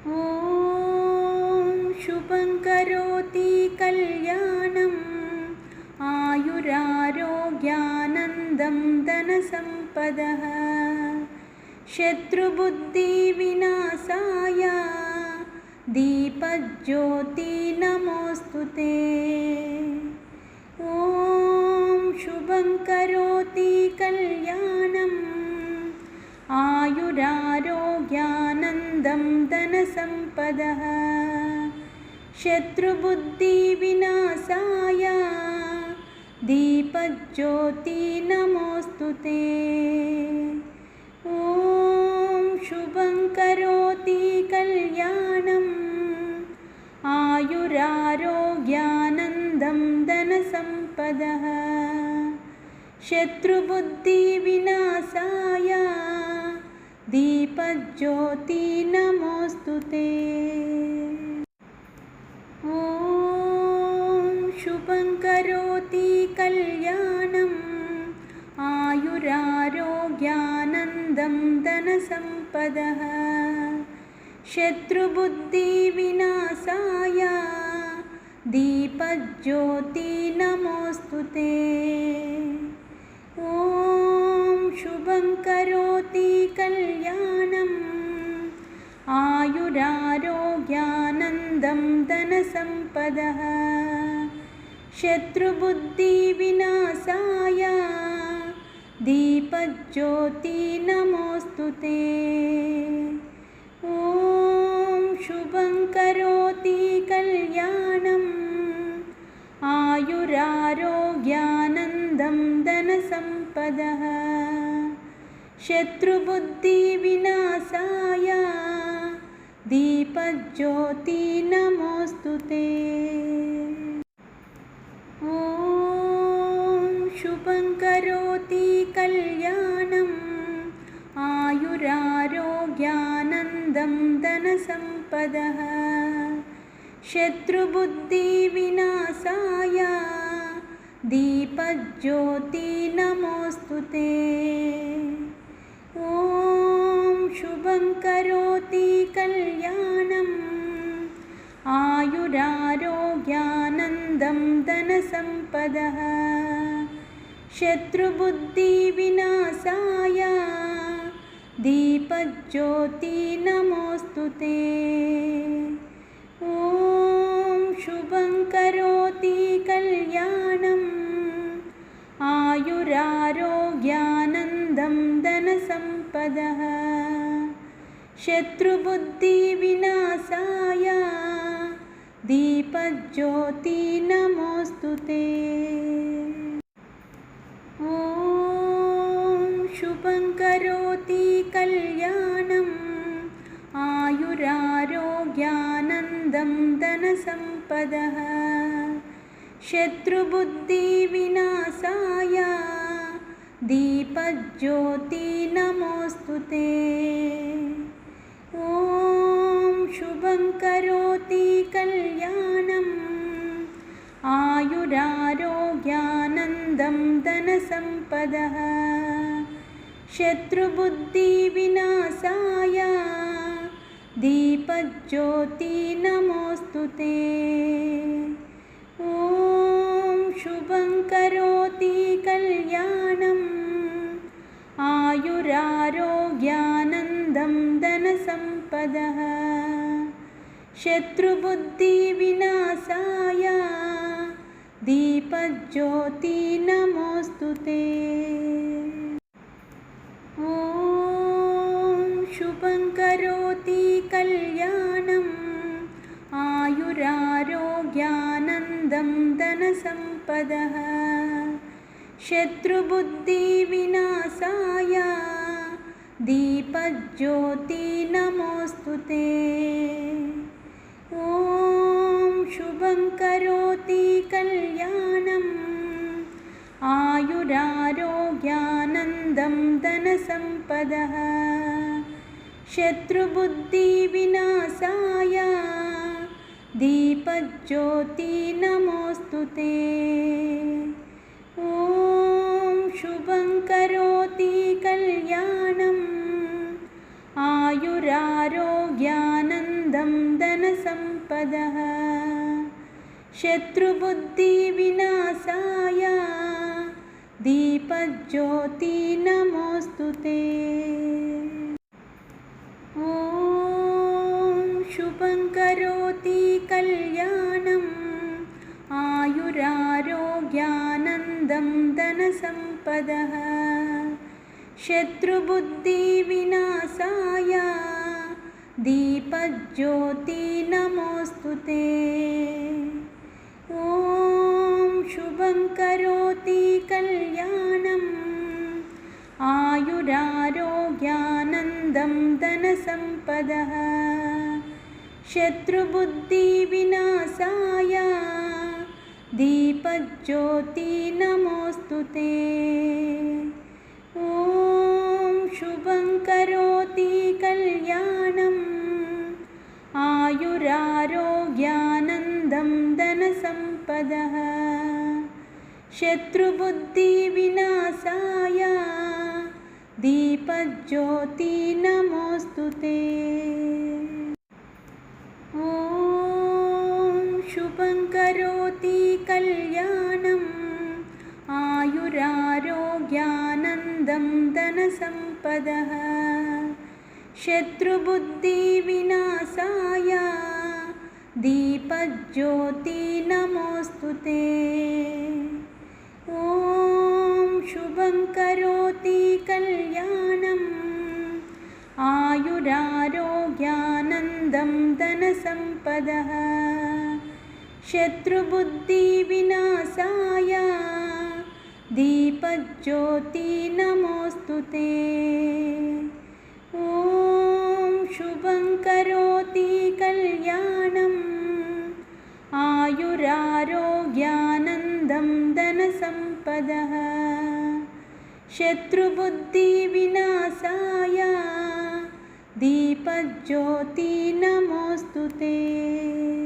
ॐ शुभं करोति कल्याणम् आयुरारोग्यानन्दं धनसम्पदः। शत्रुबुद्धिविनाशाय दीपज्योति नमोऽस्तु ते। ॐ शुभं करोति कल्याणम् आयुरारोग्यानन्दं धनसम्पदः। शत्रुबुद्धिविनाशाय। दीपज्योति नमोऽस्तु ते। ॐ शुभं करोति कल्याणम्। आयुरारोग्यानन्दं धनसम्पदः। शत्रुबुद्धिविनाशाय दीपज्योति नमोऽस्तु ते। ॐ शुभं करोति कल्याणम् आयुरारोग्यानन्दं धनसम्पदः। शत्रुबुद्धिविनाशाय दीपज्योति नमोऽस्तु ते धनसम्पदः। शत्रुबुद्धिविनाशाय दीपज्योति नमोऽस्तु ते। ॐ शुभं करोति कल्याणम् आयुरारोग्यानन्दं धनसम्पदः। शत्रुबुद्धिविनाशाय दीपज्योति नमोऽस्तु ते। ॐ शुभं करोति कल्याणम् आयुरारोग्यानन्दं धनसम्पदः। शत्रुबुद्धिविनाशाय दीपज्योति नमोऽस्तु ते। ॐ शुभं करोति कल्याणम् धनसम्पदः। शत्रुबुद्धिविनाशाय दीपज्योति नमोऽस्तु ते। ॐ शुभं करोति कल्याणम् आयुरारोग्यानन्दं धनसम्पदः। शत्रुबुद्धिविनाशाय दीपज्योति नमोऽस्तु ते। ॐ शुभं करोति कल्याणम् आयुरारोग्यानन्दं धनसम्पदः। शत्रुबुद्धिविनाशाय दीपज्योति नमोऽस्तु ते। ॐ शुभं करोति कल्याणम्। आयुरारोग्यानन्दं धनसम्पदः। शत्रुबुद्धिविनाशाय। दीपज्योति नमोऽस्तु ते। ॐ शुभं करोति कल्याणम्। आयुरारोग्यानन्दं धनसम्पदः शत्रुबुद्धिविनाशाय। दीपज्योति नमोऽस्तु ते। ॐ शुभं करोति कल्याणम्। आयुरारोग्यानन्दं धनसम्पदः। शत्रुबुद्धिविनाशाय। दीपज्योति नमोऽस्तु ते ॐ शुभं करोति कल्याणम् आयुरारोग्यानन्दं धनसम्पदः शत्रुबुद्धिविनाशाय दीपज्योति नमोऽस्तु ते। ॐ शुभं करोति कल्याणम् आयुरारोग्यानन्दं दनसम्पदः शत्रुबुद्धिविनाशाय दीपज्योति नमोऽस्तु ते। ॐ शुभं करोति कल्याणम् आयुरारोग्यानन्दं धनसम्पदः। शत्रुबुद्धिविनाशाय दीपज्योति नमोऽस्तु ते। ॐ शुभं करोति कल्याणम् आयुरारोग्यानन्दं धनसम्पदः शत्रुबुद्धिविनाशाय दीपज्योति नमोऽस्तु ते। ॐ शुभं करोति धनसम्पदः शत्रुबुद्धिविनाशाय दीपज्योति नमोऽस्तु ते। ॐ शुभं करोति कल्याणम् आयुरारोग्यानन्दं धनसम्पदः। शत्रुबुद्धिविनाशाय दीपज्योति नमोऽस्तु ते। ॐ शुभं करोति कल्याणम् आयुरारोग्यानन्दं धनसम्पदः शत्रुबुद्धिविनाशाय दीपज्योति नमोऽस्तु ते आयुरारोग्यानन्दं धनसम्पदः। शत्रुबुद्धिविनाशाय दीपज्योति नमोऽस्तु ते